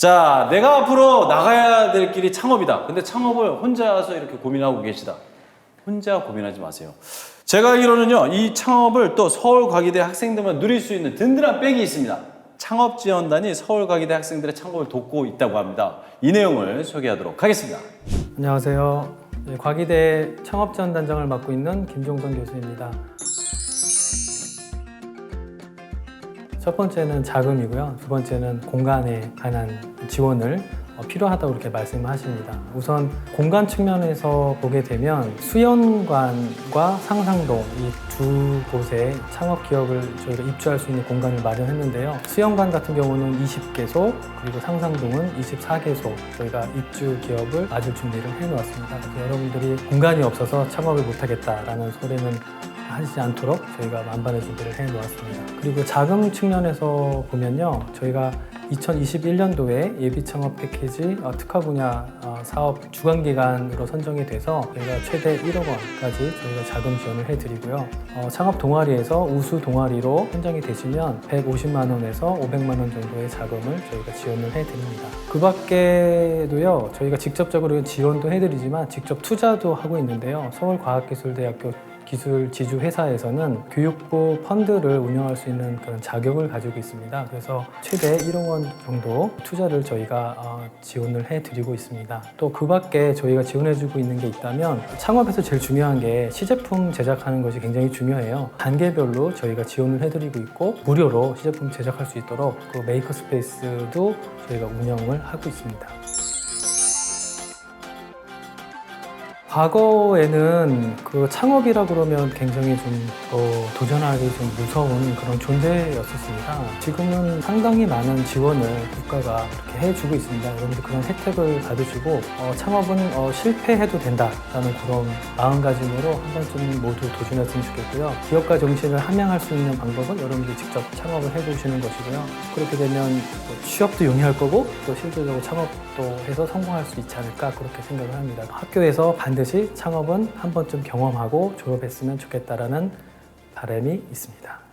자, 내가 앞으로 나가야 될 길이 창업이다. 근데 창업을 혼자서 이렇게 고민하고 계시다. 혼자 고민하지 마세요. 제가 알기로는요, 이 창업을 또 서울과기대 학생들만 누릴 수 있는 든든한 백이 있습니다. 창업지원단이 서울과기대 학생들의 창업을 돕고 있다고 합니다. 이 내용을 소개하도록 하겠습니다. 안녕하세요. 네, 과기대 창업지원단장을 맡고 있는 김종선 교수입니다. 첫 번째는 자금이고요. 두 번째는 공간에 관한 지원을 어, 필요하다고 이렇게 말씀하십니다. 우선 공간 측면에서 보게 되면 수연관과 상상동 이 두 곳에 창업 기업을 저희가 입주할 수 있는 공간을 마련했는데요. 수연관 같은 경우는 20개소 그리고 상상동은 24개소 저희가 입주 기업을 맞을 준비를 해놓았습니다. 여러분들이 공간이 없어서 창업을 못하겠다라는 소리는 하지 않도록 저희가 만반의 준비를 해 놓았습니다. 그리고 자금 측면에서 보면요. 저희가 2021년도에 예비 창업 패키지 어, 특화 분야 어, 사업 주관 기관으로 선정이 돼서 저희가 최대 1억 원까지 저희가 자금 지원을 해 드리고요. 어, 창업 동아리에서 우수 동아리로 선정이 되시면 150만 원에서 500만 원 정도의 자금을 저희가 지원을 해 드립니다. 그 밖에도요. 저희가 직접적으로 지원도 해 드리지만 직접 투자도 하고 있는데요. 서울과학기술대학교 기술 지주 회사에서는 교육부 펀드를 운영할 수 있는 그런 자격을 가지고 있습니다. 그래서 최대 1억 원 정도 투자를 저희가 어, 지원을 해드리고 있습니다. 또 그 밖에 저희가 지원해주고 있는 게 있다면 창업에서 제일 중요한 게 시제품 제작하는 것이 굉장히 중요해요. 단계별로 저희가 지원을 해드리고 있고 무료로 시제품 제작할 수 있도록 그 메이커 스페이스도 저희가 운영을 하고 있습니다. 과거에는 그 창업이라 그러면 굉장히 좀 어, 도전하기 좀 무서운 그런 존재였었습니다. 지금은 상당히 많은 지원을 국가가 이렇게 해주고 있습니다. 여러분들 그런 혜택을 받으시고 어, 창업은 어, 실패해도 된다라는 그런 마음가짐으로 한 번쯤 모두 도전했으면 좋겠고요. 기업가 정신을 함양할 수 있는 방법은 여러분들이 직접 창업을 해보시는 것이고요. 그렇게 되면 뭐 취업도 용이할 거고 또 실질적으로 창업도 해서 성공할 수 있지 않을까 그렇게 생각을 합니다. 학교에서 반드시 창업은 한 번쯤 경험하고 졸업했으면 좋겠다라는 바람이 있습니다.